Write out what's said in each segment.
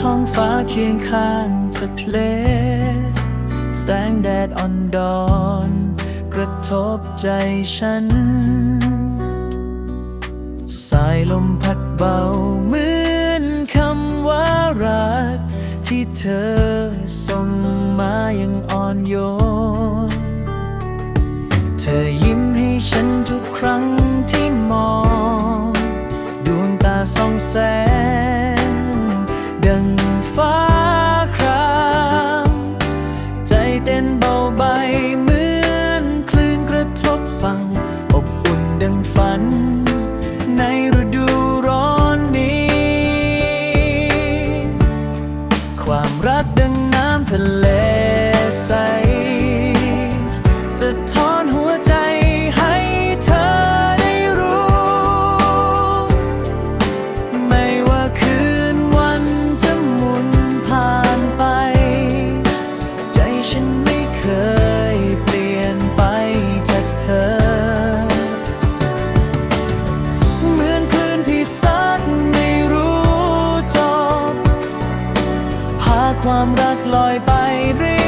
ท้องฟ้าเคียงข้างทะเล แสงแดดอ่อนดอน กระทบใจฉัน สายลมพัดเบาเหมือนคำว่ารัก ที่เธอส่งมาอย่างอ่อนโยน เธอำทะเลใส ความรักลอยไปเรื่อย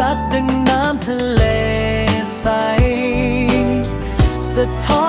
รักดังน้ำทะเลใสสะท้อน